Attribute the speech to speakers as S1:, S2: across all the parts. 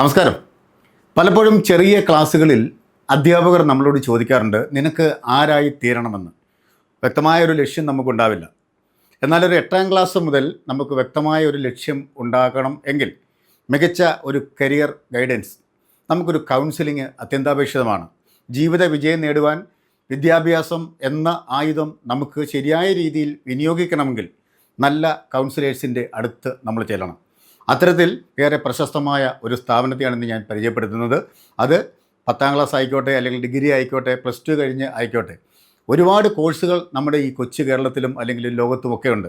S1: നമസ്കാരം. പലപ്പോഴും ചെറിയ ക്ലാസ്സുകളിൽ അധ്യാപകർ നമ്മളോട് ചോദിക്കാറുണ്ട് നിനക്ക് ആരായി തീരണമെന്ന്? വ്യക്തമായ ഒരു ലക്ഷ്യം നമുക്കുണ്ടാവില്ല. എന്നാൽ ഒരു എട്ടാം ക്ലാസ് മുതൽ നമുക്ക് വ്യക്തമായ ഒരു ലക്ഷ്യം ഉണ്ടാക്കണം എങ്കിൽ മികച്ച ഒരു കരിയർ ഗൈഡൻസ് നമുക്കൊരു കൗൺസിലിംഗ് അത്യന്താപേക്ഷിതമാണ്. ജീവിത വിജയം നേടുവാൻ വിദ്യാഭ്യാസം എന്ന ആയുധം നമുക്ക് ശരിയായ രീതിയിൽ വിനിയോഗിക്കണമെങ്കിൽ നല്ല കൗൺസിലേഴ്സിന്റെ അടുത്ത് നമ്മൾ ചെല്ലണം. അത്തരത്തിൽ ഏറെ പ്രശസ്തമായ ഒരു സ്ഥാപനത്തെയാണ് ഇന്ന് ഞാൻ പരിചയപ്പെടുത്തുന്നത്. അത് പത്താം ക്ലാസ് ആയിക്കോട്ടെ അല്ലെങ്കിൽ ഡിഗ്രി ആയിക്കോട്ടെ പ്ലസ് ടു കഴിഞ്ഞ് ആയിക്കോട്ടെ. ഒരുപാട് കോഴ്സുകൾ നമ്മുടെ ഈ കൊച്ചു കേരളത്തിലും അല്ലെങ്കിൽ ലോകത്തുമൊക്കെ ഉണ്ട്.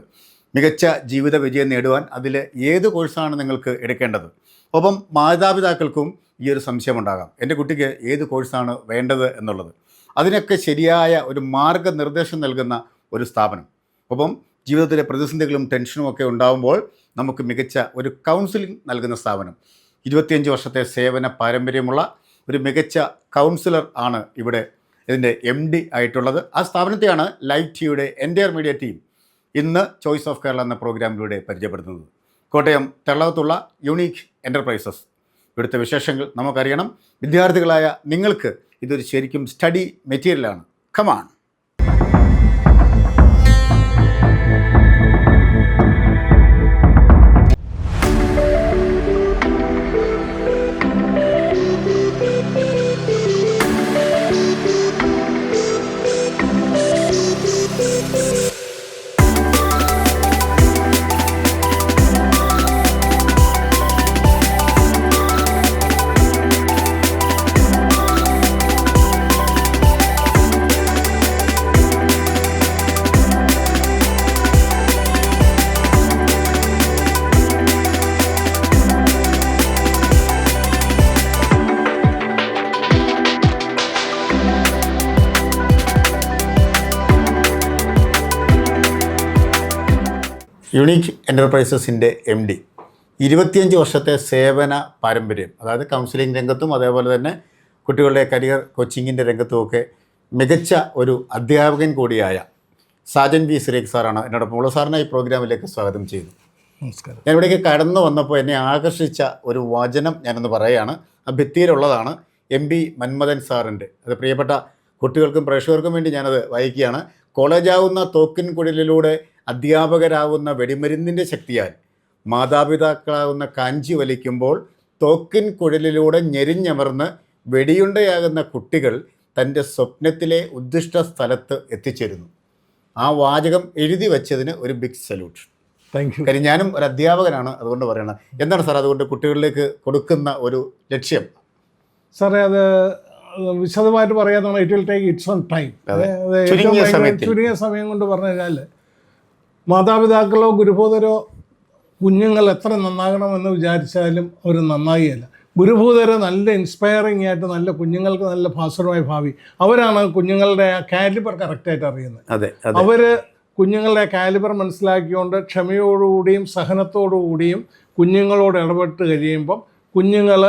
S1: മികച്ച ജീവിത വിജയം നേടുവാൻ അതിൽ ഏത് കോഴ്സാണ് നിങ്ങൾക്ക് എടുക്കേണ്ടത്? ഒപ്പം മാതാപിതാക്കൾക്കും ഈ ഒരു സംശയമുണ്ടാകാം. എന്റെ കുട്ടിക്ക് ഏത് കോഴ്സാണ് വേണ്ടത് എന്നുള്ളത്? അതിനൊക്കെ ശരിയായ ഒരു മാർഗനിർദ്ദേശം നൽകുന്ന ഒരു സ്ഥാപനം. ഒപ്പം ജീവിതത്തിലെ പ്രതിസന്ധികളും ടെൻഷനും ഒക്കെ ഉണ്ടാകുമ്പോൾ നമുക്ക് മികച്ച ഒരു കൗൺസിലിംഗ് നൽകുന്ന സ്ഥാപനം. ഇരുപത്തിയഞ്ച് വർഷത്തെ സേവന പാരമ്പര്യമുള്ള ഒരു മികച്ച കൗൺസിലർ ആണ് ഇവിടെ ഇതിന്റെ എം ഡി ആയിട്ടുള്ളത്. ആ സ്ഥാപനത്തെയാണ് ലൈവ് ടിയുടെ എന്റയർ മീഡിയ ടീം ഇന്ന് ചോയ്സ് ഓഫ് കേരള എന്ന പ്രോഗ്രാമിലൂടെ പരിചയപ്പെടുത്തുന്നത്. കോട്ടയം തെള്ളകത്തുള്ള യുണീക്ക് എന്റർപ്രൈസസ് ഇവിടുത്തെ വിശേഷങ്ങൾ നമുക്കറിയണം. വിദ്യാർത്ഥികളായ നിങ്ങൾക്ക് ഇതൊരു ശരിക്കും സ്റ്റഡി മെറ്റീരിയലാണ്. കമാൺ യുണീക്ക് എന്റർപ്രൈസസിന്റെ എം ഡി ഇരുപത്തിയഞ്ച് വർഷത്തെ സേവന പാരമ്പര്യം അതായത് കൗൺസിലിംഗ് രംഗത്തും അതേപോലെ തന്നെ കുട്ടികളുടെ കരിയർ കോച്ചിങ്ങിന്റെ രംഗത്തുമൊക്കെ മികച്ച ഒരു അധ്യാപകൻ കൂടിയായ സാജൻ വി. സിരേഖ് സാറാണ് എന്നോടൊപ്പം ഉള്ള സാറിനെ ഈ പ്രോഗ്രാമിലേക്ക് സ്വാഗതം ചെയ്യുന്നു.
S2: നമസ്കാരം.
S1: ഞാൻ ഇവിടേക്ക് കടന്നു വന്നപ്പോൾ എന്നെ ആകർഷിച്ച ഒരു വചനം ഞാനൊന്ന് പറയുകയാണ്. ആ ഭിത്തിയിലുള്ളതാണ് എം പി മന്മഥൻ സാറിന്റെ അത് പ്രിയപ്പെട്ട കുട്ടികൾക്കും പ്രേക്ഷകർക്കും വേണ്ടി ഞാനത് വായിക്കുകയാണ്. കോളേജാവുന്ന തോക്കിൻ കുഴലിലൂടെ അധ്യാപകരാവുന്ന വെടിമരുന്നിന്റെ ശക്തിയാൽ മാതാപിതാക്കളാവുന്ന കാഞ്ചി വലിക്കുമ്പോൾ തോക്കിൻ കുഴലിലൂടെ ഞെരിഞ്ഞമർന്ന് വെടിയുണ്ടയാകുന്ന കുട്ടികൾ തന്റെ സ്വപ്നത്തിലെ ഉദ്ദിഷ്ട സ്ഥലത്ത് എത്തിച്ചേരുന്നു. ആ വാചകം എഴുതി വച്ചതിന് ഒരു ബിഗ് സല്യൂട്ട്
S2: താങ്ക് യു
S1: കാര്യം ഞാനും ഒരു അധ്യാപകനാണ് അതുകൊണ്ട് പറയണം. എന്താണ് സാർ അതുകൊണ്ട് കുട്ടികളിലേക്ക് കൊടുക്കുന്ന ഒരു ലക്ഷ്യം?
S2: സാറേ അത് വിശദമായിട്ട് പറയാന്നാണ് it will take its own time.
S1: ചുരുങ്ങിയ
S2: സമയം കൊണ്ട് പറഞ്ഞു കഴിഞ്ഞാൽ മാതാപിതാക്കളോ ഗുരുഭൂതരോ കുഞ്ഞുങ്ങൾ എത്ര നന്നാകണമെന്ന് വിചാരിച്ചാലും അവർ നന്നായിയല്ല. ഗുരുഭൂതരെ നല്ല ഇൻസ്പയറിംഗ് ആയിട്ട് നല്ല കുഞ്ഞുങ്ങൾക്ക് നല്ല ഭാസുരമായ ഭാവി. അവരാണ് കുഞ്ഞുങ്ങളുടെ ആ കാലിബർ കറക്റ്റായിട്ട് അറിയുന്നത്.
S1: അതെ
S2: അവർ കുഞ്ഞുങ്ങളുടെ കാലിബർ മനസ്സിലാക്കിക്കൊണ്ട് ക്ഷമയോടുകൂടിയും സഹനത്തോടുകൂടിയും കുഞ്ഞുങ്ങളോട് ഇടപെട്ട് കഴിയുമ്പം കുഞ്ഞുങ്ങൾ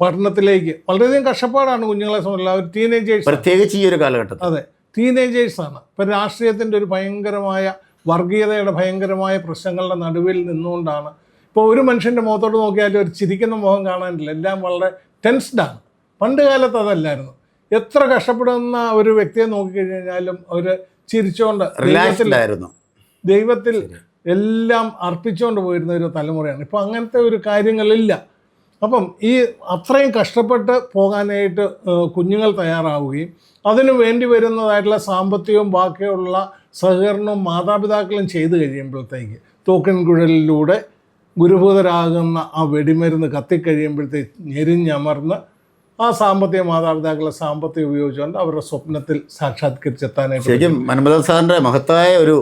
S2: പഠനത്തിലേക്ക് വളരെയധികം കഷ്ടപ്പാടാണ് കുഞ്ഞുങ്ങളെ സംബന്ധിച്ച്. അവർ ടീനേജേഴ്സ്
S1: പ്രത്യേകിച്ച് ഈ ഒരു കാലഘട്ടത്തിൽ.
S2: അതെ ടീനേജേഴ്സാണ് ഇപ്പം രാഷ്ട്രീയത്തിന്റെ ഒരു ഭയങ്കരമായ വർഗീയതയുടെ ഭയങ്കരമായ പ്രശ്നങ്ങളുടെ നടുവിൽ നിന്നുകൊണ്ടാണ്. ഇപ്പോൾ ഒരു മനുഷ്യന്റെ മുഖത്തോട്ട് നോക്കിയാലും ഒരു ചിരിക്കുന്ന മുഖം കാണാനില്ല. എല്ലാം വളരെ ടെൻസ്ഡാണ് പണ്ട് കാലത്ത് അതല്ലായിരുന്നു. എത്ര കഷ്ടപ്പെടുന്ന ഒരു വ്യക്തിയെ നോക്കിക്കഴിഞ്ഞാലും അവർ ചിരിച്ചുകൊണ്ട്
S1: റിലാക്സിലായിരുന്നു
S2: ദൈവത്തിൽ എല്ലാം അർപ്പിച്ചുകൊണ്ട് പോയിരുന്ന ഒരു തലമുറയാണ്. ഇപ്പോൾ അങ്ങനത്തെ ഒരു കാര്യങ്ങളില്ല. അപ്പം ഈ അത്രയും കഷ്ടപ്പെട്ട് പോകാനായിട്ട് കുഞ്ഞുങ്ങൾ തയ്യാറാവുകയും അതിനു വേണ്ടി വരുന്നതായിട്ടുള്ള സാമ്പത്തികവും ബാക്കിയുള്ള സഹകരണവും മാതാപിതാക്കളും ചെയ്തു കഴിയുമ്പോഴത്തേക്ക് തോക്കൻ കുഴലിലൂടെ ഗുരുഭൂതരാകുന്ന ആ വെടിമരുന്ന് കത്തിക്കഴിയുമ്പോഴത്തേക്ക് ഞെരിഞ്ഞമർന്ന് ആ സാമ്പത്തിക മാതാപിതാക്കളെ സാമ്പത്തികം ഉപയോഗിച്ചുകൊണ്ട് അവരുടെ സ്വപ്നത്തിൽ സാക്ഷാത്കരിച്ചെത്താനായിട്ട്
S1: ശരിക്കും മൻമോഹൻ സാറിന്റെ മഹത്തായ ഒരു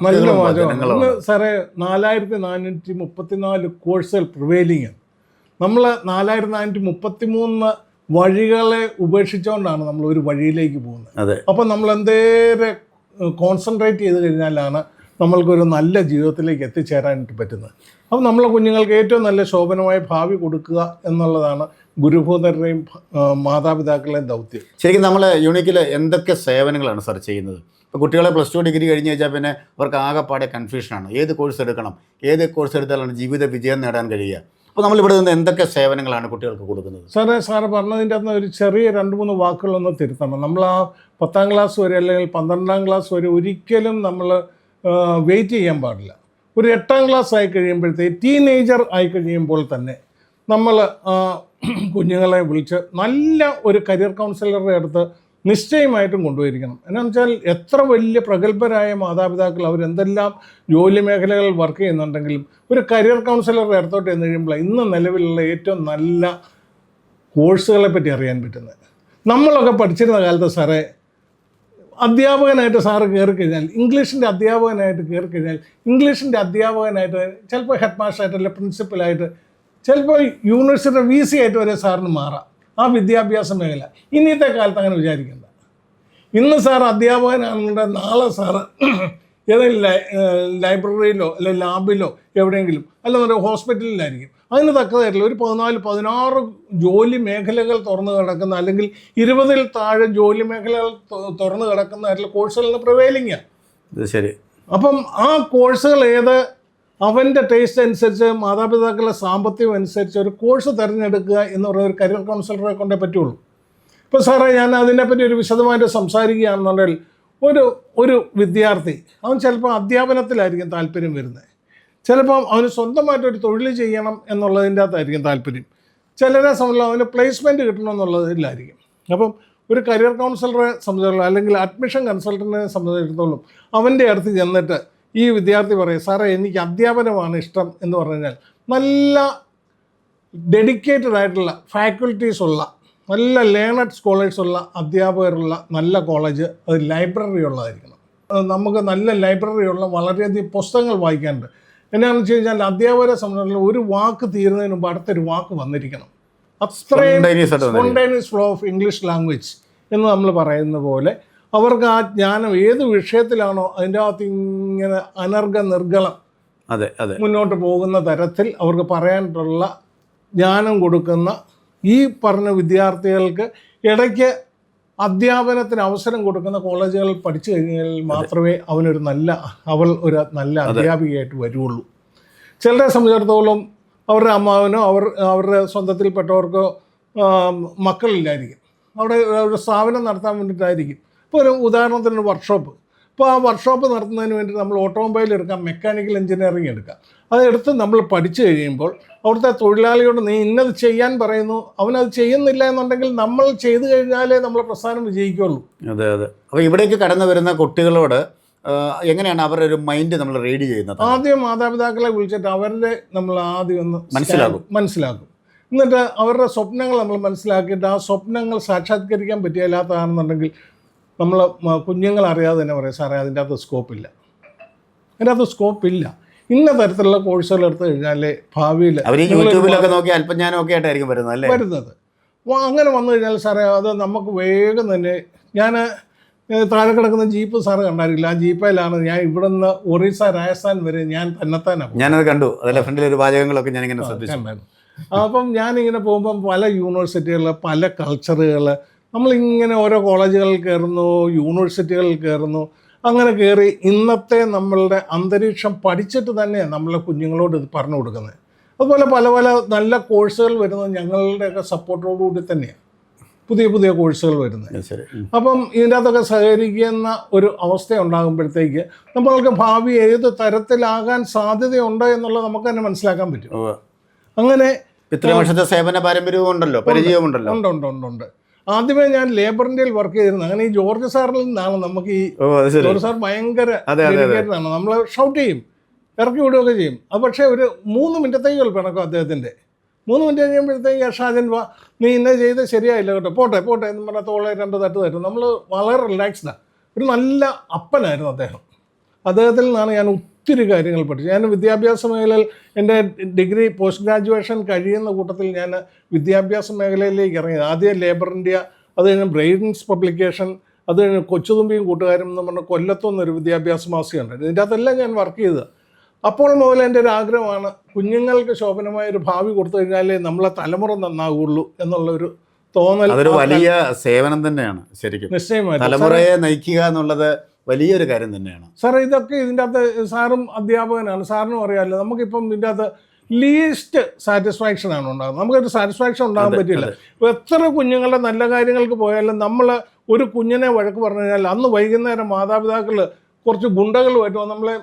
S2: നല്ല വാചകമാണ് സാറേ നാലായിരത്തി നാനൂറ്റി മുപ്പത്തിനാല് കോഴ്സുകൾ പ്രിവേലിങ് നമ്മൾ നാലായിരത്തി നാനൂറ്റി മുപ്പത്തി മൂന്ന് വഴികളെ ഉപേക്ഷിച്ചുകൊണ്ടാണ് നമ്മൾ ഒരു വഴിയിലേക്ക് പോകുന്നത്. അപ്പം നമ്മൾ എന്തേരെ കോൺസെൻട്രേറ്റ് ചെയ്ത് കഴിഞ്ഞാലാണ് നമ്മൾക്കൊരു നല്ല ജീവിതത്തിലേക്ക് എത്തിച്ചേരാനായിട്ട് പറ്റുന്നത്. അപ്പം നമ്മളെ കുഞ്ഞുങ്ങൾക്ക് ഏറ്റവും നല്ല ശോഭനമായ ഭാവി കൊടുക്കുക എന്നുള്ളതാണ് ഗുരുഭൂതരുടെയും മാതാപിതാക്കളുടെയും ദൗത്യം.
S1: ശരിക്കും നമ്മൾ യൂണിക്കിൽ എന്തൊക്കെ സേവനങ്ങളാണ് സർ ചെയ്യുന്നത്? ഇപ്പോൾ കുട്ടികളെ പ്ലസ് ടു ഡിഗ്രി കഴിഞ്ഞ് കഴിഞ്ഞാൽ പിന്നെ അവർക്ക് ആകെപ്പാടെ കൺഫ്യൂഷനാണ് ഏത് കോഴ്സ് എടുക്കണം? ഏത് കോഴ്സ് എടുത്താലാണ് ജീവിത വിജയം നേടാൻ കഴിയുക? അപ്പോൾ നമ്മൾ ഇവിടെ നിന്ന് എന്തൊക്കെ സേവനങ്ങളാണ് കുട്ടികൾക്ക് കൊടുക്കുന്നത്?
S2: സാറേ സാറ് പറഞ്ഞതിന്റെ അകത്ത് ഒരു ചെറിയ രണ്ട് മൂന്ന് വാക്കുകളൊന്ന് തിരുത്തണം. നമ്മൾ ആ പത്താം ക്ലാസ് വരെ അല്ലെങ്കിൽ പന്ത്രണ്ടാം ക്ലാസ് വരെ ഒരിക്കലും നമ്മൾ വെയിറ്റ് ചെയ്യാൻ പാടില്ല. ഒരു എട്ടാം ക്ലാസ് ആയി കഴിയുമ്പോഴത്തേക്ക് ടീനേജർ ആയി കഴിയുമ്പോൾ തന്നെ നമ്മൾ കുഞ്ഞുങ്ങളെ വിളിച്ച് നല്ല ഒരു കരിയർ കൗൺസിലറുടെ അടുത്ത് നിശ്ചയമായിട്ടും കൊണ്ടുപോയിരിക്കണം. എന്നാന്ന് വെച്ചാൽ എത്ര വലിയ പ്രഗത്ഭരായ മാതാപിതാക്കൾ അവരെന്തെല്ലാം ജോലി മേഖലകളിൽ വർക്ക് ചെയ്യുന്നുണ്ടെങ്കിലും ഒരു കരിയർ കൗൺസിലർ അടുത്തോട്ട് ചെന്ന് കഴിയുമ്പോൾ ഇന്ന് നിലവിലുള്ള ഏറ്റവും നല്ല കോഴ്സുകളെ പറ്റി അറിയാൻ പറ്റുന്നത്. നമ്മളൊക്കെ പഠിച്ചിരുന്ന കാലത്ത് സാറേ അധ്യാപകനായിട്ട് സാറ് കയറി കഴിഞ്ഞാൽ ഇംഗ്ലീഷിന്റെ അധ്യാപകനായിട്ട് കയറി കഴിഞ്ഞാൽ ഇംഗ്ലീഷിന്റെ അധ്യാപകനായിട്ട് ചിലപ്പോൾ ഹെഡ് മാസ്റ്ററായിട്ട് അല്ലെങ്കിൽ പ്രിൻസിപ്പലായിട്ട് ചിലപ്പോൾ യൂണിവേഴ്സിറ്റിയുടെ വി സി ആയിട്ട് വരെ സാറിന് മാറാം. ആ വിദ്യാഭ്യാസ മേഖല. ഇന്നത്തെ കാലത്ത് അങ്ങനെ വിചാരിക്കണ്ട. ഇന്ന് സാർ അധ്യാപകനാണെന്നുണ്ടെങ്കിൽ നാളെ സാറ് ഏതെങ്കിലും ലൈബ്രറിയിലോ അല്ലെങ്കിൽ ലാബിലോ എവിടെയെങ്കിലും അല്ലെന്നുണ്ടെങ്കിൽ ഹോസ്പിറ്റലിലായിരിക്കും. അതിന് തക്കതായിട്ടുള്ള ഒരു പതിനാല് പതിനാറ് ജോലി മേഖലകൾ തുറന്നു കിടക്കുന്ന അല്ലെങ്കിൽ ഇരുപതിൽ താഴെ ജോലി മേഖലകൾ തുറന്നു കിടക്കുന്നതായിട്ടുള്ള കോഴ്സുകളിൽ പ്രവേലിങ്ങാണ്
S1: ശരി.
S2: അപ്പം ആ കോഴ്സുകൾ ഏത് അവന്റെ ടേസ്റ്റ് അനുസരിച്ച് മാതാപിതാക്കളുടെ സാമ്പത്തികം അനുസരിച്ച് ഒരു കോഴ്സ് തിരഞ്ഞെടുക്കുക എന്ന് പറയുന്ന ഒരു കരിയർ കൗൺസിലറെ കൊണ്ടേ പറ്റുള്ളൂ. ഇപ്പോൾ സാറേ ഞാൻ അതിനെപ്പറ്റി ഒരു വിശദമായിട്ട് സംസാരിക്കുകയാണെന്നുണ്ടെങ്കിൽ ഒരു ഒരു വിദ്യാർത്ഥി അവൻ ചിലപ്പോൾ അധ്യാപനത്തിലായിരിക്കും താല്പര്യം വരുന്നത്. ചിലപ്പോൾ അവന് സ്വന്തമായിട്ടൊരു തൊഴിൽ ചെയ്യണം എന്നുള്ളതിന്റെ അകത്തായിരിക്കും താല്പര്യം. ചിലരെ സംബന്ധിച്ച് അവന് പ്ലേസ്മെന്റ് കിട്ടണം എന്നുള്ളതിലായിരിക്കും. അപ്പം ഒരു കരിയർ കൗൺസിലറെ സംബന്ധിച്ചിടത്തോളം അല്ലെങ്കിൽ അഡ്മിഷൻ കൺസൾട്ടന്റിനെ സംബന്ധിച്ചിടത്തോളം അവന്റെ അടുത്ത് ചെന്നിട്ട് ഈ വിദ്യാർത്ഥി പറയും സാറേ എനിക്ക് അധ്യാപനമാണ് ഇഷ്ടം എന്ന് പറഞ്ഞു കഴിഞ്ഞാൽ നല്ല ഡെഡിക്കേറ്റഡ് ആയിട്ടുള്ള ഫാക്കൽറ്റീസ് ഉള്ള നല്ല ലേണഡ് സ്കോളേഴ്സ് ഉള്ള അധ്യാപകരുള്ള നല്ല കോളേജ് അത് ലൈബ്രറി ഉള്ളതായിരിക്കണം നമുക്ക് നല്ല ലൈബ്രറി ഉള്ള വളരെയധികം പുസ്തകങ്ങൾ വായിക്കാനുണ്ട്. എന്നാന്ന് വെച്ച് കഴിഞ്ഞാൽ അധ്യാപകരെ സംബന്ധിച്ചുള്ള ഒരു വാക്ക് തീരുന്നതിന് മുമ്പ് അടുത്തൊരു വാക്ക് വന്നിരിക്കണം. അത്രയും. Spontaneous flow of English language എന്ന് നമ്മൾ പറയുന്ന പോലെ അവർക്ക് ആ ജ്ഞാനം ഏത് വിഷയത്തിലാണോ അതിന്റെ അകത്ത് ഇങ്ങനെ അനർഘ നിർഗളം
S1: അതെ അതെ.
S2: മുന്നോട്ട് പോകുന്ന തരത്തിൽ അവർക്ക് പറയാനുള്ള ജ്ഞാനം കൊടുക്കുന്ന ഈ പറഞ്ഞ വിദ്യാർത്ഥികൾക്ക് ഇടയ്ക്ക് അധ്യാപനത്തിന് അവസരം കൊടുക്കുന്ന കോളേജുകളിൽ പഠിച്ചു കഴിഞ്ഞാൽ മാത്രമേ അവനൊരു നല്ല അവൾ ഒരു നല്ല അധ്യാപികയായിട്ട് വരുള്ളൂ. ചിലരെ സംബന്ധിച്ചിടത്തോളം അവരുടെ അമ്മാവനോ അവർ അവരുടെ സ്വന്തത്തിൽപ്പെട്ടവർക്കോ മക്കളില്ലായിരിക്കും. അവിടെ ഒരു സ്ഥാപനം നടത്താൻ വേണ്ടിയിട്ടായിരിക്കും. ഇപ്പോൾ ഒരു ഉദാഹരണത്തിന് ഒരു വർക്ക്ഷോപ്പ് ഇപ്പോൾ ആ വർക്ക്ഷോപ്പ് നടത്തുന്നതിന് വേണ്ടി നമ്മൾ ഓട്ടോമൊബൈൽ എടുക്കാം മെക്കാനിക്കൽ എഞ്ചിനീയറിംഗ് എടുക്കാം. അതെടുത്ത് നമ്മൾ പഠിച്ചു കഴിയുമ്പോൾ അവിടുത്തെ തൊഴിലാളിയോട് നീ ഇന്നത് ചെയ്യാൻ പറയുന്നു അവനത് ചെയ്യുന്നില്ല എന്നുണ്ടെങ്കിൽ നമ്മൾ ചെയ്തു കഴിഞ്ഞാലേ നമ്മൾ പ്രസ്ഥാനം വിജയിക്കുള്ളൂ
S1: അതെ അതെ. അപ്പോൾ ഇവിടേക്ക് കടന്നു വരുന്ന കുട്ടികളോട് എങ്ങനെയാണ് അവരുടെ ഒരു മൈൻഡ് നമ്മൾ റീഡ് ചെയ്യുന്നത്?
S2: ആദ്യം മാതാപിതാക്കളെ വിളിച്ചിട്ട് അവരുടെ നമ്മൾ ആദ്യം ഒന്ന്
S1: മനസ്സിലാക്കും.
S2: മനസ്സിലാക്കും എന്നിട്ട് അവരുടെ സ്വപ്നങ്ങൾ നമ്മൾ മനസ്സിലാക്കിയിട്ട് ആ സ്വപ്നങ്ങൾ സാക്ഷാത്കരിക്കാൻ പറ്റിയില്ലാത്തതാണെന്നുണ്ടെങ്കിൽ നമ്മൾ കുഞ്ഞുങ്ങൾ അറിയാതെ തന്നെ പറയാം സാറേ അതിന്റെ അകത്ത് സ്കോപ്പില്ല അതിന്റെ അകത്ത് സ്കോപ്പില്ല ഇന്ന തരത്തിലുള്ള കോഴ്സുകൾ എടുത്തു കഴിഞ്ഞാൽ ഭാവിയിൽ
S1: യൂട്യൂബിലൊക്കെ നോക്കി അല്പജ്ഞാനമൊക്കെ ആയിട്ടായിരിക്കും വരുന്നത് അല്ലേ?
S2: വരുന്നത്. അപ്പോൾ അങ്ങനെ വന്നു കഴിഞ്ഞാൽ സാറേ അത് നമുക്ക് വേഗം തന്നെ ഞാൻ താഴെ കിടക്കുന്ന ജീപ്പ് സാറ് കണ്ടായിരിക്കില്ല? ആ ജീപ്പയിലാണ് ഞാൻ ഇവിടെ നിന്ന് ഒറീസ രാജസ്ഥാൻ വരെ ഞാൻ തന്നെത്താനാണ്
S1: ഞാനത് കണ്ടു. അതിലെ ഫ്രണ്ടിൽ ഒരു വാചകങ്ങളൊക്കെ ഞാൻ ഇങ്ങനെ ശ്രദ്ധിച്ചു.
S2: അപ്പം ഞാനിങ്ങനെ പോകുമ്പം പല യൂണിവേഴ്സിറ്റികൾ പല കൾച്ചറുകൾ നമ്മളിങ്ങനെ ഓരോ കോളേജുകളിൽ കയറുന്നു യൂണിവേഴ്സിറ്റികളിൽ കയറുന്നു അങ്ങനെ കയറി ഇന്നത്തെ നമ്മളുടെ അന്തരീക്ഷം പഠിച്ചിട്ട് തന്നെ നമ്മളെ കുഞ്ഞുങ്ങളോട് ഇത് പറഞ്ഞു കൊടുക്കുന്നത്. അതുപോലെ പല പല നല്ല കോഴ്സുകൾ വരുന്നത് ഞങ്ങളുടെയൊക്കെ സപ്പോർട്ടോടുകൂടി തന്നെയാണ് പുതിയ പുതിയ കോഴ്സുകൾ വരുന്നത്. അപ്പം ഇതിന്റെ അകത്തൊക്കെ സഹകരിക്കുന്ന ഒരു അവസ്ഥ ഉണ്ടാകുമ്പോഴത്തേക്ക് നമ്മൾക്ക് ഭാവി ഏത് തരത്തിലാകാൻ സാധ്യതയുണ്ട് എന്നുള്ളത് നമുക്ക് തന്നെ മനസ്സിലാക്കാൻ പറ്റും. അങ്ങനെ
S1: ഇത്രയും വർഷത്തെ സേവന പാരമ്പര്യവും ഉണ്ടല്ലോ പരിചയവും ഉണ്ടല്ലോ.
S2: ഉണ്ട് ഉണ്ട് ഉണ്ട് ഉണ്ട്. ആദ്യമേ ഞാൻ ഇന്ത്യയിൽ വർക്ക് ചെയ്തിരുന്നു. അങ്ങനെ ഈ ജോർജ് സാറിൽ നിന്നാണ് നമുക്ക് ഈ ജോർജ് സാർ ഭയങ്കര നമ്മൾ ഷൗട്ട് ചെയ്യും ഇറക്കി വിടുകയൊക്കെ ചെയ്യും. അത് പക്ഷേ ഒരു മൂന്ന് മിനിറ്റത്തേക്ക് പിണക്കും അദ്ദേഹത്തിന്റെ. മൂന്ന് മിനിറ്റ് കഴിയുമ്പോഴത്തേക്ക് ഷാജൻ വാ നീ ഇന്ന ചെയ്ത് ശരിയായില്ല കേട്ടോ. പോട്ടെ പോട്ടെ എന്ന് പറഞ്ഞാൽ തോളെ രണ്ട് തട്ട് തരും. നമ്മൾ വളരെ റിലാക്സ്ഡാണ് ഒരു നല്ല അപ്പനായിരുന്നു അദ്ദേഹം. അദ്ദേഹത്തിൽ നിന്നാണ് ഞാൻ ഒത്തിരി കാര്യങ്ങൾ പഠിച്ചു. ഞാൻ വിദ്യാഭ്യാസ മേഖലയിൽ എന്റെ ഡിഗ്രി പോസ്റ്റ് ഗ്രാജുവേഷൻ കഴിയുന്ന കൂട്ടത്തിൽ ഞാൻ വിദ്യാഭ്യാസ മേഖലയിലേക്ക് ഇറങ്ങി. ആദ്യം ലേബർ ഇന്ത്യ അത് കഴിഞ്ഞ് ബ്രെയിൻസ് പബ്ലിക്കേഷൻ അത് കഴിഞ്ഞ് കൊച്ചുതുമ്പിയും കൂട്ടുകാരും എന്ന് പറഞ്ഞ കൊല്ലത്തുനിന്നൊരു വിദ്യാഭ്യാസ മാസികയുണ്ട്. ഇതിന്റെ അകത്തെല്ലാം ഞാൻ വർക്ക് ചെയ്തത്. അപ്പോൾ മുതൽ എന്റെ ഒരു ആഗ്രഹമാണ് കുഞ്ഞുങ്ങൾക്ക് ശോഭനമായ ഒരു ഭാവി കൊടുത്തു കഴിഞ്ഞാലേ നമ്മളെ തലമുറ നന്നാകുള്ളൂ എന്നുള്ളൊരു തോന്നൽ
S1: അതൊരു വലിയ സേവനം തന്നെയാണ് ശരിക്കും.
S2: നിശ്ചയമായി
S1: തലമുറയെ നയിക്കുക എന്നുള്ളത് വലിയൊരു കാര്യം തന്നെയാണ്.
S2: സാർ ഇതൊക്കെ ഇതിന്റെ അകത്ത് സാറും അധ്യാപകനാണ്. സാറിനും അറിയാമല്ലോ നമുക്കിപ്പം ഇതിന്റെ അകത്ത് ലീസ്റ്റ് സാറ്റിസ്ഫാക്ഷൻ ആണ് ഉണ്ടാകുന്നത്. നമുക്കൊരു സാറ്റിസ്ഫാക്ഷൻ ഉണ്ടാകാൻ പറ്റില്ല. എത്ര കുഞ്ഞുങ്ങളുടെ നല്ല കാര്യങ്ങൾക്ക് പോയാലും നമ്മൾ ഒരു കുഞ്ഞിനെ വഴക്ക് പറഞ്ഞു കഴിഞ്ഞാൽ അന്ന് വൈകുന്നേരം മാതാപിതാക്കൾ കുറച്ച് ഗുണ്ടകളുമായിട്ട് നമ്മളെ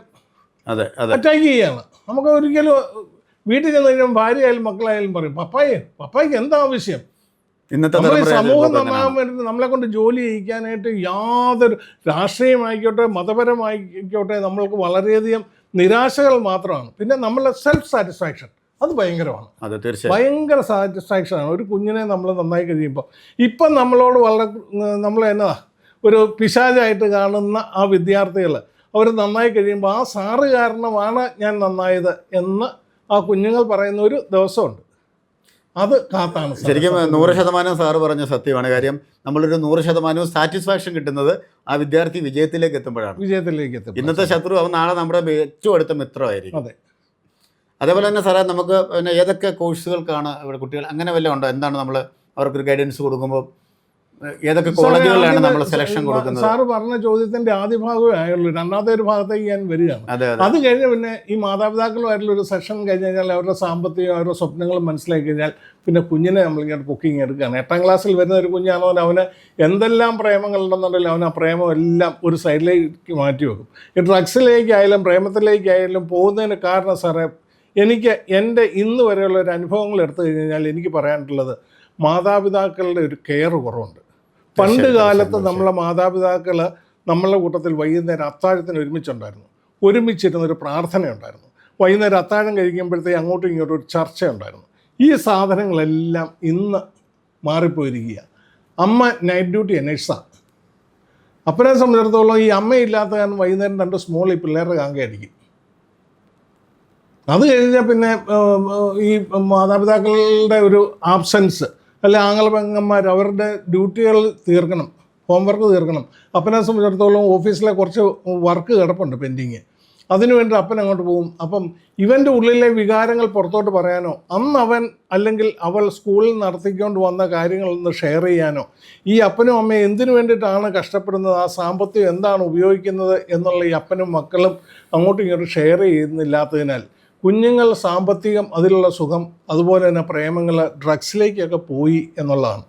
S1: അതെ അതെ.
S2: അറ്റാക്ക് ചെയ്യാണ്. നമുക്ക് ഒരിക്കലും വീട്ടിൽ ചെന്ന് കഴിഞ്ഞാൽ ഭാര്യയായാലും മക്കളായാലും പറയും പപ്പായെ പപ്പായ്ക്ക് എന്താ ആവശ്യം?
S1: ഇന്നത്തെ
S2: സമൂഹം നമ്മളെ കൊണ്ട് ജോലി ചെയ്യിക്കാനായിട്ട് യാതൊരു രാഷ്ട്രീയമായിക്കോട്ടെ മതപരമായിക്കോട്ടെ നമ്മൾക്ക് വളരെയധികം നിരാശകൾ മാത്രമാണ്. പിന്നെ നമ്മളെ സെൽഫ് സാറ്റിസ്ഫാക്ഷൻ അത് ഭയങ്കരമാണ്.
S1: അതെ തീർച്ചയായും.
S2: ഭയങ്കര സാറ്റിസ്ഫാക്ഷൻ ആണ്. ഒരു കുഞ്ഞിനെ നമ്മൾ നന്നായി കഴിയുമ്പോൾ ഇപ്പം നമ്മളോട് വളരെ നമ്മൾ എന്നതാ ഒരു പിശാചായിട്ട് കാണുന്ന ആ വിദ്യാർത്ഥികൾ അവർ നന്നായി കഴിയുമ്പോൾ ആ സാറ് കാരണമാണ് ഞാൻ നന്നായത് എന്ന് ആ കുഞ്ഞുങ്ങൾ പറയുന്ന ഒരു ദിവസമുണ്ട്. അത് കാത്താണ്.
S1: ശരിക്കും നൂറ് ശതമാനം സാറ് പറഞ്ഞ സത്യമാണ്. കാര്യം നമ്മളൊരു നൂറ് ശതമാനവും സാറ്റിസ്ഫാക്ഷൻ കിട്ടുന്നത് ആ വിദ്യാർത്ഥി വിജയത്തിലേക്ക് എത്തുമ്പോഴാണ്.
S2: വിജയത്തിലേക്ക് എത്തും
S1: ഇന്നത്തെ ശത്രു അവൻ നാളെ നമ്മുടെ ഏറ്റവും അടുത്ത മിത്രമായിരിക്കും.
S2: അതെ.
S1: അതേപോലെ തന്നെ സാറേ നമുക്ക് പിന്നെ ഏതൊക്കെ കോഴ്സുകൾക്കാണ് ഇവിടെ കുട്ടികൾ അങ്ങനെ വല്ലതും ഉണ്ടോ? എന്താണ് നമ്മൾ അവർക്കൊരു ഗൈഡൻസ് കൊടുക്കുമ്പോൾ ഏതൊക്കെ കോളേജുകളിലാണ് നമ്മൾ സെലക്ഷൻ കൊടുക്കുന്നത്?
S2: സാർ പറഞ്ഞ ചോദ്യത്തിന്റെ ആദ്യ ഭാഗമേ ആയുള്ളൂ. രണ്ടാമത്തെ ഒരു ഭാഗത്തേക്ക് ഞാൻ വരികയാണ്.
S1: അതെ
S2: കഴിഞ്ഞ് പിന്നെ ഈ മാതാപിതാക്കളുമായിട്ടുള്ള ഒരു സെഷൻ കഴിഞ്ഞ് കഴിഞ്ഞാൽ അവരുടെ സാമ്പത്തികം അവരുടെ സ്വപ്നങ്ങളും മനസ്സിലാക്കി കഴിഞ്ഞാൽ പിന്നെ കുഞ്ഞിനെ നമ്മളിങ്ങനെ കുക്കിംഗ് എടുക്കുകയാണ്. എട്ടാം ക്ലാസ്സിൽ വരുന്ന ഒരു കുഞ്ഞാണോ അവന് എന്തെല്ലാം പ്രേമങ്ങളുണ്ടെന്നുണ്ടെങ്കിലും അവൻ ആ പ്രേമം എല്ലാം ഒരു സൈഡിലേക്ക് മാറ്റി വെക്കും. ഈ ഡ്രഗ്സിലേക്കായാലും പ്രേമത്തിലേക്കായാലും പോകുന്നതിന് കാരണം സാറേ എനിക്ക് എന്റെ ഇന്ന് വരെയുള്ള ഒരു അനുഭവങ്ങൾ എടുത്തു കഴിഞ്ഞാൽ എനിക്ക് പറയാനുള്ളത് മാതാപിതാക്കളുടെ ഒരു കെയർ കുറവുണ്ട്. പണ്ട് കാലത്ത് നമ്മളെ മാതാപിതാക്കൾ നമ്മളുടെ കൂട്ടത്തിൽ വൈകുന്നേരം അത്താഴത്തിന് ഒരുമിച്ചുണ്ടായിരുന്നു. ഒരുമിച്ചിരുന്ന ഒരു പ്രാർത്ഥനയുണ്ടായിരുന്നു. വൈകുന്നേരം അത്താഴം കഴിക്കുമ്പോഴത്തേക്ക് അങ്ങോട്ടും ഇങ്ങോട്ടും ഒരു ചർച്ചയുണ്ടായിരുന്നു. ഈ സാധനങ്ങളെല്ലാം ഇന്ന് മാറിപ്പോയിരിക്കുക അമ്മ നൈറ്റ് ഡ്യൂട്ടി നഴ്സാണ് അപ്പനെ സംബന്ധിച്ചിടത്തോളം ഈ അമ്മയില്ലാത്ത കാരണം വൈകുന്നേരം രണ്ട് സ്മോൾ ഈ പിള്ളേരുടെ കാങ്കയടിക്കും അത് കഴിഞ്ഞാൽ പിന്നെ ഈ മാതാപിതാക്കളുടെ ഒരു ആബ്സെൻസ് അല്ലെ ആംഗലപെങ്ങന്മാർ അവരുടെ ഡ്യൂട്ടികൾ തീർക്കണം ഹോംവർക്ക് തീർക്കണം. അപ്പനെ സംബന്ധിച്ചിടത്തോളം ഓഫീസിലെ കുറച്ച് വർക്ക് കിടപ്പുണ്ട് പെൻഡിങ് അതിനുവേണ്ടി അപ്പൻ അങ്ങോട്ട് പോകും? അപ്പം ഇവന്റെ ഉള്ളിലെ വികാരങ്ങൾ പുറത്തോട്ട് പറയാനോ അന്ന് അവൻ അല്ലെങ്കിൽ അവൾ സ്കൂളിൽ നടത്തിക്കൊണ്ട് വന്ന കാര്യങ്ങളൊന്ന് ഷെയർ ചെയ്യാനോ ഈ അപ്പനും അമ്മയും എന്തിനു വേണ്ടിയിട്ടാണ് കഷ്ടപ്പെടുന്നത്? ആ സാമ്പത്തികം എന്താണ് ഉപയോഗിക്കുന്നത്? എന്നുള്ള ഈ അപ്പനും മക്കളും അങ്ങോട്ടും ഇങ്ങോട്ടും ഷെയർ ചെയ്യുന്നില്ലാത്തതിനാൽ കുഞ്ഞുങ്ങൾ സാമ്പത്തികം അതിലുള്ള സുഖം അതുപോലെ തന്നെ പ്രേമങ്ങൾ ഡ്രഗ്സിലേക്കൊക്കെ പോയി എന്നുള്ളതാണ്.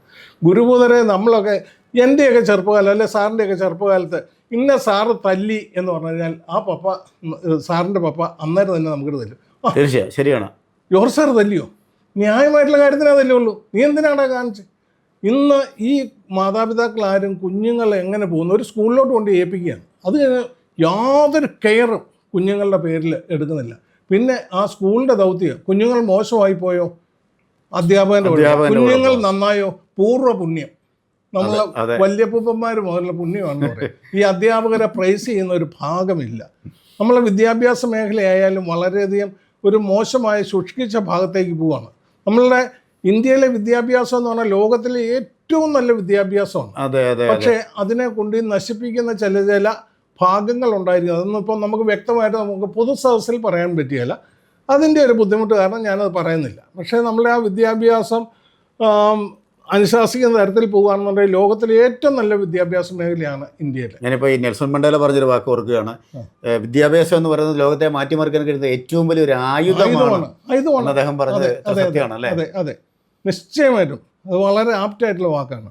S2: ഗുരുബോധരെ നമ്മളൊക്കെ എന്റെയൊക്കെ ചെറുപ്പകാലം അല്ലെ സാറിന്റെയൊക്കെ ചെറുപ്പകാലത്ത് ഇന്ന സാറ് തല്ലി എന്ന് പറഞ്ഞു കഴിഞ്ഞാൽ ആ പപ്പ സാറിന്റെ പപ്പ അന്നേരം തന്നെ നമുക്ക് തല്ലും.
S1: തീർച്ചയായും. ശരിയാണ്.
S2: യോർ സാർ തല്ലിയോ? ന്യായമായിട്ടുള്ള കാര്യത്തിനാ തല്ലുള്ളൂ. നീ എന്തിനാടാ കാണിച്ച്? ഇന്ന് ഈ മാതാപിതാക്കൾ ആരും കുഞ്ഞുങ്ങളെ എങ്ങനെ പോകുന്നു? ഒരു സ്കൂളിലോട്ട് കൊണ്ട് ഏൽപ്പിക്കുകയാണ്. അത് യാതൊരു കെയറും കുഞ്ഞുങ്ങളുടെ പേരിൽ എടുക്കുന്നില്ല. പിന്നെ ആ സ്കൂളിന്റെ ദൗത്യം കുഞ്ഞുങ്ങൾ മോശമായി പോയോ?
S1: അധ്യാപകന്റെ
S2: കുഞ്ഞുങ്ങൾ നന്നായോ? പൂർവ പുണ്യം. നമ്മൾ. വല്യപ്പൂപ്പന്മാർ മുതലുള്ള പുണ്യമാണ് ഈ അധ്യാപകരെ പ്രൈസ് ചെയ്യുന്ന ഒരു ഭാഗമില്ല. നമ്മളെ വിദ്യാഭ്യാസ മേഖലയായാലും വളരെയധികം ഒരു മോശമായ ശുഷ്കിച്ച ഭാഗത്തേക്ക് പോവാണ്. നമ്മളുടെ ഇന്ത്യയിലെ വിദ്യാഭ്യാസം എന്ന് പറഞ്ഞാൽ ലോകത്തിലെ ഏറ്റവും നല്ല വിദ്യാഭ്യാസമാണ്. പക്ഷേ അതിനെ കൊണ്ട് നശിപ്പിക്കുന്ന ചില ചില ഭാഗങ്ങൾ ഉണ്ടായിരിക്കും അതൊന്നും ഇപ്പം നമുക്ക് വ്യക്തമായിട്ട് നമുക്ക് പൊതു സദസ്സിൽ പറയാൻ പറ്റിയല്ല. അതിന്റെ ഒരു ബുദ്ധിമുട്ട് കാരണം ഞാനത് പറയുന്നില്ല. പക്ഷേ നമ്മളെ ആ വിദ്യാഭ്യാസം അനുശാസിക്കുന്ന തരത്തിൽ പോകുകയാണെന്നുണ്ടെങ്കിൽ ലോകത്തിലെ ഏറ്റവും നല്ല വിദ്യാഭ്യാസ മേഖലയാണ് ഇന്ത്യയിൽ
S1: ഞാനിപ്പോൾ ഈ നെൽസൺ മണ്ടേല പറഞ്ഞൊരു വാക്ക് ഓർക്കുകയാണ്. വിദ്യാഭ്യാസം എന്ന് പറയുന്നത് ലോകത്തെ മാറ്റിമറിക്കാൻ കഴിയുന്ന ഏറ്റവും വലിയൊരു ആയുധമാണ്
S2: ആയുധമാണ്.
S1: അദ്ദേഹം പറഞ്ഞത്
S2: അതെ, അതെ അതെ. നിശ്ചയമായിട്ടും. അത് വളരെ ആപ്റ്റായിട്ടുള്ള വാക്കാണ്.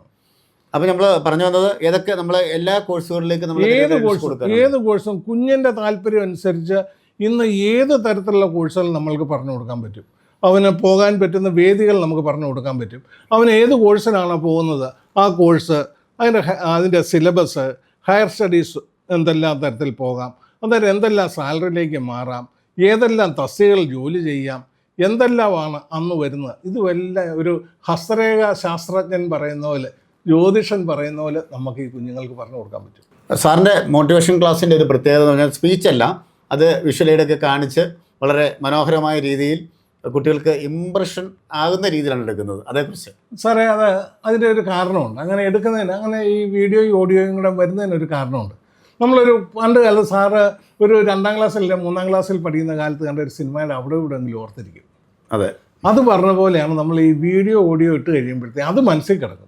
S1: അപ്പൊ നമ്മൾ പറഞ്ഞു വന്നത് ഏതൊക്കെ നമ്മൾ എല്ലാ കോഴ്സുകളിലേക്കും നമ്മൾ
S2: ഏത് കോഴ്സും ഏത് കോഴ്സും കുഞ്ഞിന്റെ താല്പര്യം അനുസരിച്ച് ഇന്ന് ഏത് തരത്തിലുള്ള കോഴ്സുകൾ നമ്മൾക്ക് പറഞ്ഞു കൊടുക്കാൻ പറ്റും? അവന് പോകാൻ പറ്റുന്ന വേദികൾ നമുക്ക് പറഞ്ഞു കൊടുക്കാൻ പറ്റും. അവൻ ഏത് കോഴ്സിനാണോ പോകുന്നത്? ആ കോഴ്സ് അതിന്റെ അതിന്റെ സിലബസ് ഹയർ സ്റ്റഡീസ് എന്തെല്ലാം തരത്തിൽ പോകാം? അന്നേരം എന്തെല്ലാം സാലറിയിലേക്ക് മാറാം? ഏതെല്ലാം തസ്തികകൾ ജോലി ചെയ്യാം? എന്തെല്ലാമാണ് അന്ന് വരുന്നത്? ഇതുമെല്ലാം ഒരു ഹസ്തരേഖ ശാസ്ത്രജ്ഞൻ പറയുന്ന പോലെ ജ്യോതിഷൻ പറയുന്ന പോലെ നമുക്ക് ഈ കുഞ്ഞുങ്ങൾക്ക് പറഞ്ഞു കൊടുക്കാൻ പറ്റും.
S1: സാറിന്റെ മോട്ടിവേഷൻ ക്ലാസ്സിന്റെ ഒരു പ്രത്യേകത എന്ന് പറഞ്ഞാൽ സ്പീച്ചല്ല. അത് വിഷ്വലൈഡൊക്കെ കാണിച്ച് വളരെ മനോഹരമായ രീതിയിൽ കുട്ടികൾക്ക് ഇമ്പ്രഷൻ ആകുന്ന രീതിയിലാണ് എടുക്കുന്നത്. അതേക്കുറിച്ച്.
S2: സാറേ അത് അതിന്റെ ഒരു കാരണമുണ്ട്. അങ്ങനെ എടുക്കുന്നതിന് അങ്ങനെ ഈ വീഡിയോയും ഓഡിയോയും കൂടെ വരുന്നതിന് ഒരു കാരണമുണ്ട്. നമ്മളൊരു പണ്ട് കാലത്ത് സാറ് ഒരു രണ്ടാം ക്ലാസ്സിൽ മൂന്നാം ക്ലാസ്സിൽ പഠിക്കുന്ന കാലത്ത് കണ്ട ഒരു സിനിമയുടെ അവിടെ ഇവിടെ എങ്കിലും ഓർത്തിരിക്കും.
S1: അതെ.
S2: അത് പറഞ്ഞ പോലെയാണ് നമ്മൾ ഈ വീഡിയോ ഓഡിയോ ഇട്ട് കഴിയുമ്പോഴത്തേക്ക് അത് മനസ്സിൽ കിടക്കും.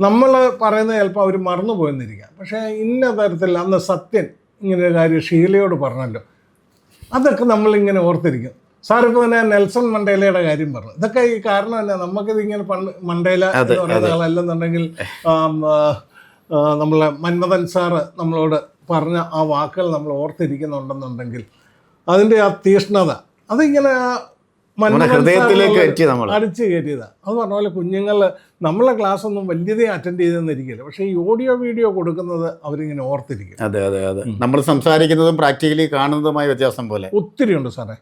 S2: നമ്മൾ പറയുന്നത് ചിലപ്പോൾ അവർ മറന്നു പോയെന്നിരിക്കാം പക്ഷേ ഇന്ന തരത്തിൽ അന്ന് സത്യൻ ഇങ്ങനെ ഒരു കാര്യം ഷീലയോട് പറഞ്ഞല്ലോ. അതൊക്കെ നമ്മളിങ്ങനെ ഓർത്തിരിക്കും. സാറിപ്പോൾ തന്നെ നെൽസൺ മണ്ടേലയുടെ കാര്യം പറഞ്ഞു. ഇതൊക്കെ ഈ കാരണം തന്നെ നമുക്കിത് ഇങ്ങനെ പണ്ട് മണ്ടേല എന്ന് പറയുന്ന. ആളല്ലെന്നുണ്ടെങ്കിൽ നമ്മളെ മന്മഥൻ സാറ് നമ്മളോട് പറഞ്ഞ ആ വാക്കുകൾ നമ്മൾ ഓർത്തിരിക്കുന്നുണ്ടെന്നുണ്ടെങ്കിൽ അതിന്റെ ആ തീഷ്ണത അതിങ്ങനെ
S1: ഹൃദയത്തിലേക്ക് എത്തി നമ്മൾ
S2: അടിച്ചു കയറ്റിയതാണ് അത് പറഞ്ഞ പോലെ കുഞ്ഞുങ്ങൾ നമ്മളെ ക്ലാസ് ഒന്നും വലിയതേ അറ്റൻഡ് ചെയ്തെന്നിരിക്കില്ല. പക്ഷേ ഈ ഓഡിയോ വീഡിയോ കൊടുക്കുന്നത് അവരിങ്ങനെ ഓർത്തിരിക്കും.
S1: അതെ അതെ അതെ. നമ്മൾ സംസാരിക്കുന്നതും പ്രാക്ടിക്കലി കാണുന്നതുമായ വ്യത്യാസം പോലെ.
S2: ഒത്തിരി ഉണ്ട് സാറേ.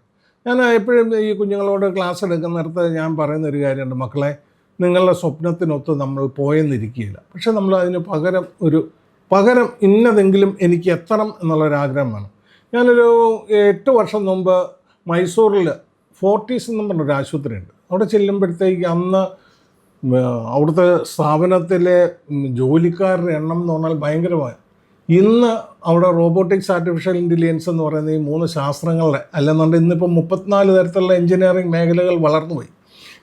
S2: ഞാൻ എപ്പോഴും ഈ കുഞ്ഞുങ്ങളോട് ക്ലാസ് എടുക്കുന്നിടത്ത് ഞാൻ പറയുന്ന ഒരു കാര്യമുണ്ട്. മക്കളെ നിങ്ങളുടെ സ്വപ്നത്തിനൊത്ത് നമ്മൾ പോയെന്നിരിക്കുകയില്ല. പക്ഷെ നമ്മൾ അതിന് പകരം ഒരു പകരം ഇന്നതെങ്കിലും എനിക്ക് എത്തണം എന്നുള്ളൊരാഗ്രഹം വേണം. ഞാനൊരു എട്ട് വർഷം മുമ്പ് മൈസൂറിൽ ഫോർട്ടീസ് എന്ന് പറഞ്ഞൊരു ആശുപത്രിയുണ്ട്. അവിടെ ചെല്ലുമ്പോഴത്തേക്ക് അന്ന് അവിടുത്തെ സ്ഥാപനത്തിലെ ജോലിക്കാരുടെ എണ്ണം എന്ന് പറഞ്ഞാൽ ഭയങ്കരമായി. ഇന്ന് അവിടെ റോബോട്ടിക്സ് ആർട്ടിഫിഷ്യൽ ഇന്റലിജൻസ് എന്ന് പറയുന്ന ഈ മൂന്ന് ശാസ്ത്രങ്ങളുടെ അല്ലെന്നുണ്ടെങ്കിൽ ഇന്നിപ്പം മുപ്പത്തിനാല് തരത്തിലുള്ള എഞ്ചിനീയറിംഗ് മേഖലകൾ വളർന്നു പോയി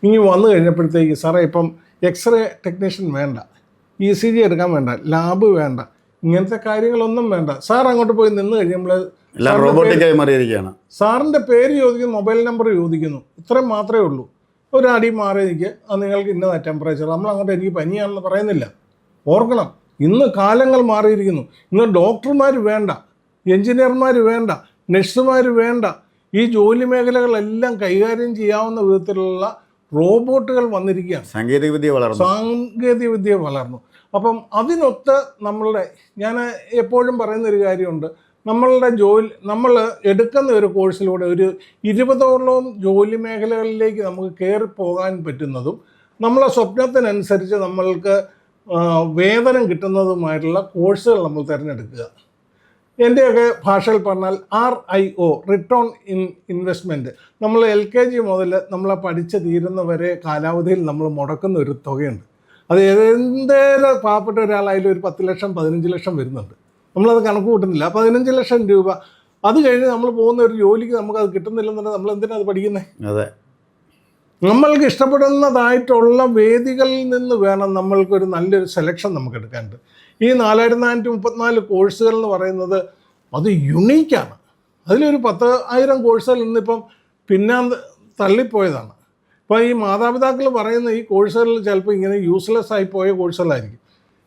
S2: ഇനി വന്നു കഴിഞ്ഞപ്പോഴത്തേക്ക് സാറേ ഇപ്പം എക്സ്റേ ടെക്നീഷ്യൻ വേണ്ട ഇ സി ജി എടുക്കാൻ വേണ്ട ലാബ് വേണ്ട ഇങ്ങനത്തെ കാര്യങ്ങളൊന്നും വേണ്ട. സാർ അങ്ങോട്ട് പോയി നിന്ന് കഴിയുമ്പോൾ
S1: എല്ലാം റോബോട്ടിക്കായി മാറിയിരിക്കുകയാണ്.
S2: സാറിന്റെ പേര് ചോദിക്കുന്നു മൊബൈൽ നമ്പർ ചോദിക്കുന്നു. ഇത്രയും മാത്രമേ ഉള്ളൂ. ഒരു അടി മാറി നിൽക്കുക അത് നിങ്ങൾക്ക് ഇന്ന ടെമ്പറേച്ചർ നമ്മൾ അങ്ങോട്ട് എനിക്ക് പനിയാണെന്ന് പറയുന്നില്ല. ഓർക്കണം ഇന്ന് കാലങ്ങൾ മാറിയിരിക്കുന്നു. ഇന്ന് ഡോക്ടർമാർ വേണ്ട എഞ്ചിനീയർമാർ വേണ്ട നഴ്സുമാർ വേണ്ട. ഈ ജോലി മേഖലകളെല്ലാം കൈകാര്യം ചെയ്യാവുന്ന വിധത്തിലുള്ള റോബോട്ടുകൾ വന്നിരിക്കുകയാണ്.
S1: സാങ്കേതിക വിദ്യ വളർന്നു.
S2: സാങ്കേതിക വിദ്യ വളർന്നു. അപ്പം അതിനൊത്ത് നമ്മളുടെ ഞാൻ എപ്പോഴും പറയുന്നൊരു കാര്യമുണ്ട്. നമ്മളുടെ ജോലി നമ്മൾ എടുക്കുന്ന ഒരു കോഴ്സിലൂടെ ഒരു ഇരുപതോളം ജോലി മേഖലകളിലേക്ക് നമുക്ക് കയറി പോകാൻ പറ്റുന്നതും നമ്മളെ സ്വപ്നത്തിനനുസരിച്ച് നമ്മൾക്ക് വേതനം കിട്ടുന്നതുമായിട്ടുള്ള കോഴ്സുകൾ നമ്മൾ തിരഞ്ഞെടുക്കുക. എന്റെയൊക്കെ ഭാഷയിൽ പറഞ്ഞാൽ R I O return in investment നമ്മൾ എൽ കെ ജി മുതൽ നമ്മളെ പഠിച്ച് തീരുന്ന വരെ കാലാവധിയിൽ നമ്മൾ മുടക്കുന്ന ഒരു തുകയുണ്ട്. അത് ഏതെന്തേലും പാവപ്പെട്ട ഒരാളായാലും ഒരു പത്ത് ലക്ഷം പതിനഞ്ച് ലക്ഷം വരുന്നുണ്ട്. നമ്മളത് കണക്ക് കൂട്ടുന്നില്ല. പതിനഞ്ച് ലക്ഷം രൂപ. അത് കഴിഞ്ഞ് നമ്മൾ പോകുന്ന ഒരു ജോലിക്ക് നമുക്ക് അത് കിട്ടുന്നില്ലെന്നുണ്ടെങ്കിൽ നമ്മൾ എന്തിനാണ് അത് പഠിക്കുന്നത്
S1: അതെ.
S2: നമ്മൾക്ക് ഇഷ്ടപ്പെടുന്നതായിട്ടുള്ള വേദികളിൽ നിന്ന് വേണം നമ്മൾക്കൊരു നല്ലൊരു സെലക്ഷൻ നമുക്ക് എടുക്കാനുണ്ട് ഈ നാലായിരത്തി നാനൂറ്റി മുപ്പത്തിനാല് കോഴ്സുകൾ എന്ന് പറയുന്നത് അത് യുണീക്കാണ് അതിലൊരു പത്ത് ആയിരം കോഴ്സുകൾ ഇന്നിപ്പം പിന്നാന്ത് തള്ളിപ്പോയതാണ്. ഇപ്പോൾ ഈ മാതാപിതാക്കൾ പറയുന്ന ഈ കോഴ്സുകളിൽ ചിലപ്പോൾ ഇങ്ങനെ യൂസ്ലെസ് ആയി പോയ കോഴ്സുകളായിരിക്കും.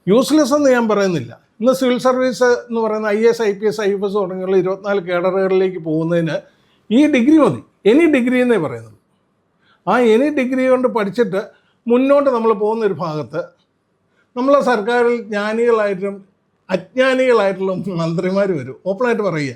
S2: യൂസ്ലെസ് എന്ന് ഞാൻ പറയുന്നില്ല. ഇന്ന് സിവിൽ സർവീസ് എന്ന് പറയുന്ന I S I P S I F S തുടങ്ങിയുള്ള ഇരുപത്തിനാല് കേഡറുകളിലേക്ക് പോകുന്നതിന് ഈ ഡിഗ്രി മതി. എനി ഡിഗ്രി എന്നേ പറയുന്നത് ആ എനി ഡിഗ്രി കൊണ്ട് പഠിച്ചിട്ട് മുന്നോട്ട് നമ്മൾ പോകുന്ന ഒരു ഭാഗത്ത് നമ്മളെ സർക്കാരിൽ ജ്ഞാനികളായിട്ടും അജ്ഞാനികളായിട്ടുള്ള മന്ത്രിമാർ വരും. ഓപ്പണായിട്ട് പറയുക.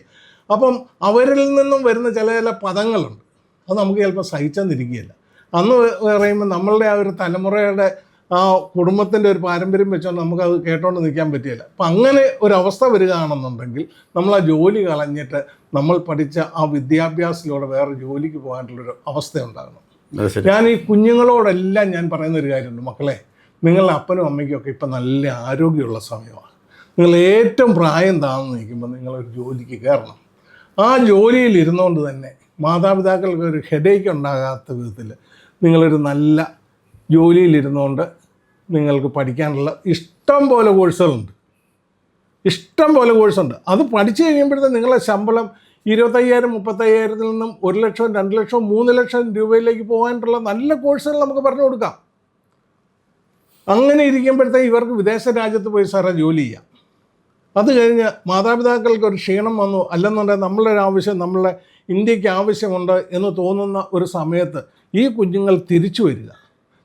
S2: അപ്പം അവരിൽ നിന്നും വരുന്ന ചില ചില പദങ്ങളുണ്ട്. അത് നമുക്ക് ചിലപ്പോൾ സഹിച്ചെന്നിരിക്കുകയില്ല. അന്ന് പറയുമ്പോൾ നമ്മളുടെ ആ ഒരു തലമുറയുടെ ആ കുടുംബത്തിന്റെ ഒരു പാരമ്പര്യം വെച്ചുകൊണ്ട് നമുക്കത് കേട്ടോണ്ട് നിൽക്കാൻ പറ്റിയില്ല. അപ്പം അങ്ങനെ ഒരു അവസ്ഥ വരികയാണെന്നുണ്ടെങ്കിൽ നമ്മൾ ആ ജോലി കളഞ്ഞിട്ട് നമ്മൾ പഠിച്ച ആ വിദ്യാഭ്യാസത്തിലൂടെ വേറെ ജോലിക്ക് പോകാനുള്ളൊരു അവസ്ഥ ഉണ്ടാകണം ഞാൻ ഈ കുഞ്ഞുങ്ങളോടെല്ലാം ഞാൻ പറയുന്ന ഒരു കാര്യമുണ്ട്. മക്കളെ നിങ്ങളുടെ അപ്പനും അമ്മയ്ക്കും ഒക്കെ ഇപ്പം നല്ല ആരോഗ്യമുള്ള സമയമാണ്. നിങ്ങൾ ഏറ്റവും പ്രായം താഴ്ന്നു നിൽക്കുമ്പോൾ നിങ്ങളൊരു ജോലിക്ക് കയറണം. ആ ജോലിയിൽ ഇരുന്നുകൊണ്ട് തന്നെ മാതാപിതാക്കൾക്ക് ഒരു ഹെഡേക്ക് ഉണ്ടാകാത്ത വിധത്തിൽ നിങ്ങളൊരു നല്ല ജോലിയിലിരുന്നുകൊണ്ട് നിങ്ങൾക്ക് പഠിക്കാനുള്ള ഇഷ്ടം പോലെ കോഴ്സുകളുണ്ട്. ഇഷ്ടം പോലെ കോഴ്സുണ്ട്. അത് പഠിച്ചു കഴിയുമ്പോഴത്തെ നിങ്ങളെ ശമ്പളം ഇരുപത്തയ്യായിരം മുപ്പത്തയ്യായിരത്തിൽ നിന്നും ഒരു ലക്ഷം രണ്ട് ലക്ഷം മൂന്ന് ലക്ഷം രൂപയിലേക്ക് പോകാനുള്ള നല്ല കോഴ്സുകൾ നമുക്ക് പറഞ്ഞു കൊടുക്കാം. അങ്ങനെ ഇരിക്കുമ്പോഴത്തേക്ക് ഇവർക്ക് വിദേശ രാജ്യത്ത് പോയി സാറേ ജോലി ചെയ്യാം. അത് കഴിഞ്ഞ് മാതാപിതാക്കൾക്ക് ഒരു ക്ഷീണം വന്നു. അല്ലെന്നുണ്ടെങ്കിൽ നമ്മളുടെ ഒരു ആവശ്യം നമ്മളെ ഇന്ത്യയ്ക്ക് ആവശ്യമുണ്ട് എന്ന് തോന്നുന്ന ഒരു സമയത്ത് ഈ കുഞ്ഞുങ്ങൾ തിരിച്ചു വരിക.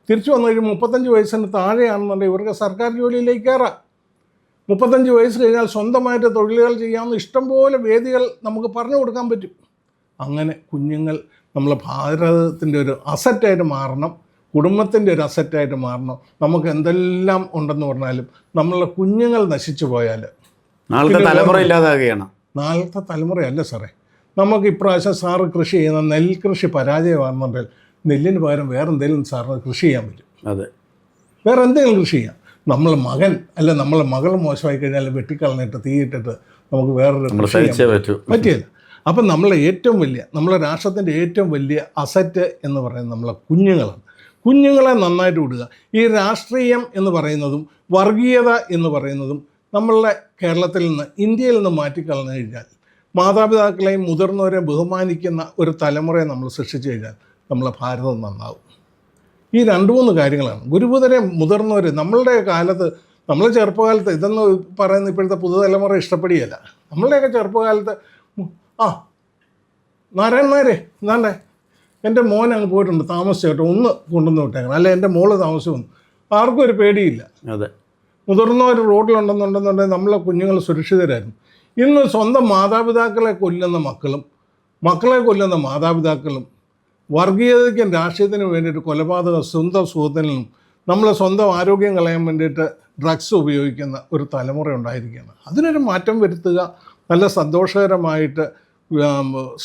S2: തിരിച്ചു വന്നു കഴിഞ്ഞാൽ മുപ്പത്തഞ്ച് വയസ്സിന് താഴെയാണെന്നുണ്ടെങ്കിൽ ഇവർക്ക് സർക്കാർ ജോലിയിലേക്ക് കയറാം. മുപ്പത്തഞ്ച് വയസ്സ് കഴിഞ്ഞാൽ സ്വന്തമായിട്ട് തൊഴിലുകൾ ചെയ്യാവുന്ന ഇഷ്ടംപോലെ വേദികൾ നമുക്ക് പറഞ്ഞു കൊടുക്കാൻ പറ്റും. അങ്ങനെ കുഞ്ഞുങ്ങൾ നമ്മളെ ഭാരതത്തിന്റെ ഒരു അസറ്റായിട്ട് മാറണം കുടുംബത്തിന്റെ ഒരു അസറ്റായിട്ട് മാറണം. നമുക്ക് എന്തെല്ലാം ഉണ്ടെന്ന് പറഞ്ഞാലും നമ്മളെ കുഞ്ഞുങ്ങൾ നശിച്ചു പോയാൽ
S1: നാളത്തെ തലമുറ ഇല്ലാതാകുകയാണ്.
S2: നാളത്തെ തലമുറയല്ല സാറേ. നമുക്ക് ഇപ്രാവശ്യം സാറ് കൃഷി ചെയ്യുന്ന നെൽകൃഷി പരാജയമാണെന്നുണ്ടെങ്കിൽ നെല്ലിന് പകരം വേറെ എന്തെങ്കിലും സാറിന് കൃഷി ചെയ്യാൻ പറ്റും.
S1: അതെ.
S2: വേറെ എന്തെങ്കിലും കൃഷി ചെയ്യാം. നമ്മൾ മകൻ അല്ല നമ്മൾ മകൾ മോശമായി കഴിഞ്ഞാൽ വെട്ടിക്കളഞ്ഞിട്ട് തീയിട്ടിട്ട് നമുക്ക് വേറൊരു പറ്റിയല്ല അപ്പം നമ്മളെ ഏറ്റവും വലിയ നമ്മളെ രാഷ്ട്രത്തിന്റെ ഏറ്റവും വലിയ അസറ്റ് എന്ന് പറയുന്നത് നമ്മളെ കുഞ്ഞുങ്ങളാണ്. കുഞ്ഞുങ്ങളെ നന്നായിട്ട് വിടുക. ഈ രാഷ്ട്രീയം എന്ന് പറയുന്നതും വർഗീയത എന്ന് പറയുന്നതും നമ്മളുടെ കേരളത്തിൽ നിന്ന് ഇന്ത്യയിൽ നിന്ന് മാറ്റിക്കളഞ്ഞു കഴിഞ്ഞാൽ മാതാപിതാക്കളെയും മുതിർന്നവരെയും ബഹുമാനിക്കുന്ന ഒരു തലമുറയെ നമ്മൾ സൃഷ്ടിച്ചു കഴിഞ്ഞാൽ നമ്മളെ ഭാരതം നന്നാവും. ഈ രണ്ട് മൂന്ന് കാര്യങ്ങളാണ്. ഗുരുബുധരെ മുതിർന്നവർ നമ്മളുടെ കാലത്ത് നമ്മൾ ചെറുപ്പകാലത്ത് ഇതെന്ന് പറയുന്ന ഇപ്പോഴത്തെ പുതുതലമുറ ഇഷ്ടപ്പെടുകയല്ല. നമ്മളുടെയൊക്കെ ചെറുപ്പകാലത്ത് ആ നാരായണന്മാരെ നായരെ എന്നാണ്ടേ എന്റെ മോൻ അങ്ങ് പോയിട്ടുണ്ട് താമസിച്ചു കേട്ടോ ഒന്ന് കൊണ്ടുവന്ന് വിട്ടേക്കണം. അല്ലെ എന്റെ മോൾ താമസിച്ചു വന്നു. ആർക്കും ഒരു പേടിയില്ല.
S1: അതെ.
S2: മുതിർന്നവർ റോഡിലുണ്ടെന്നുണ്ടെന്നുണ്ടെങ്കിൽ നമ്മളെ കുഞ്ഞുങ്ങൾ സുരക്ഷിതരായിരുന്നു. ഇന്ന് സ്വന്തം മാതാപിതാക്കളെ കൊല്ലുന്ന മക്കളും മക്കളെ കൊല്ലുന്ന മാതാപിതാക്കളും വർഗീയതയ്ക്കും രാഷ്ട്രീയത്തിനും വേണ്ടിയിട്ട് കൊലപാതക സ്വന്തം സുഹൃത്തിനും നമ്മളെ സ്വന്തം ആരോഗ്യം കളയാൻ വേണ്ടിയിട്ട് ഡ്രഗ്സ് ഉപയോഗിക്കുന്ന ഒരു തലമുറ ഉണ്ടായിരിക്കുകയാണ്. അതിനൊരു മാറ്റം വരുത്തുക നല്ല സന്തോഷകരമായിട്ട്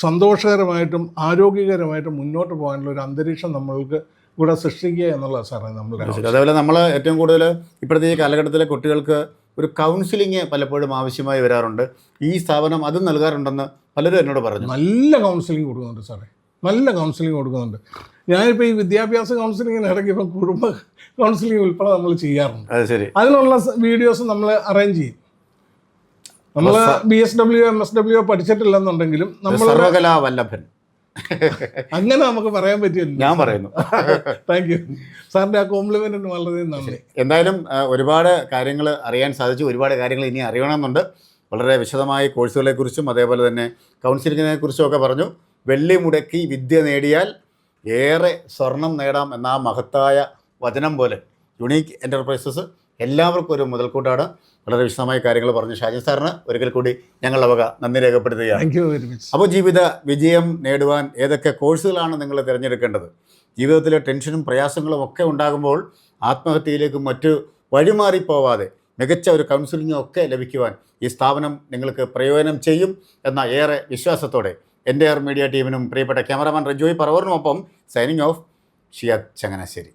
S2: സന്തോഷകരമായിട്ടും ആരോഗ്യകരമായിട്ടും മുന്നോട്ട് പോകാനുള്ള ഒരു അന്തരീക്ഷം നമ്മൾക്ക് ഇവിടെ സൃഷ്ടിക്കുക എന്നുള്ളത് സാറേ നമ്മുടെ
S1: അതേപോലെ നമ്മൾ ഏറ്റവും കൂടുതൽ ഇപ്പോഴത്തെ ഈ കാലഘട്ടത്തിലെ കുട്ടികൾക്ക് ഒരു കൗൺസിലിംഗ് പലപ്പോഴും ആവശ്യമായി വരാറുണ്ട്. ഈ സ്ഥാപനം അതും നൽകാറുണ്ടെന്ന് പലരും എന്നോട് പറഞ്ഞു.
S2: നല്ല കൗൺസിലിംഗ് കൊടുക്കുന്നുണ്ട് സാറേ. നല്ല കൗൺസിലിംഗ് കൊടുക്കുന്നുണ്ട്. ഞാനിപ്പോൾ ഈ വിദ്യാഭ്യാസ കൗൺസിലിങ്ങിന് ഇടയ്ക്ക് ഇപ്പം കുടുംബ കൗൺസിലിംഗ് ഉൾപ്പെടെ നമ്മൾ ചെയ്യാറുണ്ട്.
S1: അത് ശരി.
S2: അതിനുള്ള വീഡിയോസ് നമ്മൾ അറേഞ്ച് ചെയ്യും. നമ്മൾ B S W M S W പഠിച്ചിട്ടില്ലെന്നുണ്ടെങ്കിലും നമ്മൾ
S1: വല്ലഭൻ
S2: അങ്ങനെ നമുക്ക് പറയാൻ പറ്റില്ല.
S1: ഞാൻ പറയുന്നു.
S2: താങ്ക് യു സാറിന്റെ ആ കോംപ്ലിമെന്റിന് വളരെ നന്ദി.
S1: എന്തായാലും ഒരുപാട് കാര്യങ്ങൾ അറിയാൻ സാധിച്ചു. ഒരുപാട് കാര്യങ്ങൾ ഇനി അറിയണമെന്നുണ്ട്. വളരെ വിശദമായ കോഴ്സുകളെക്കുറിച്ചും അതേപോലെ തന്നെ കൗൺസിലിങ്ങിനെ കുറിച്ചും ഒക്കെ പറഞ്ഞു. വെള്ളി മുടക്കി വിദ്യ നേടിയാൽ ഏറെ സ്വർണം നേടാം എന്ന ആ മഹത്തായ വചനം പോലെ യുണീക്ക് എന്റർപ്രൈസസ് എല്ലാവർക്കും ഒരു മുതൽക്കൂട്ടാണ്. വളരെ വിശദമായ കാര്യങ്ങൾ പറഞ്ഞു ഷാജി സാറിന് ഒരിക്കൽ കൂടി ഞങ്ങളുടെ വക നന്ദി രേഖപ്പെടുത്തുകയാണ്. അപ്പോൾ ജീവിത വിജയം നേടുവാൻ ഏതൊക്കെ കോഴ്സുകളാണ് നിങ്ങൾ തിരഞ്ഞെടുക്കേണ്ടത്? ജീവിതത്തിലെ ടെൻഷനും പ്രയാസങ്ങളും ഒക്കെ ഉണ്ടാകുമ്പോൾ ആത്മഹത്യയിലേക്കും മറ്റു വഴിമാറിപ്പോവാതെ മികച്ച ഒരു കൗൺസിലിംഗും ഒക്കെ ലഭിക്കുവാൻ ഈ സ്ഥാപനം നിങ്ങൾക്ക് പ്രയോജനം ചെയ്യും എന്ന ഏറെ വിശ്വാസത്തോടെ എന്റെ മീഡിയ ടീമിനും പ്രിയപ്പെട്ട ക്യാമറാമാൻ റജോയ് പറവറിനുമൊപ്പം സൈനിങ് ഓഫ് ഷിയാദ് ചങ്ങനാശ്ശേരി.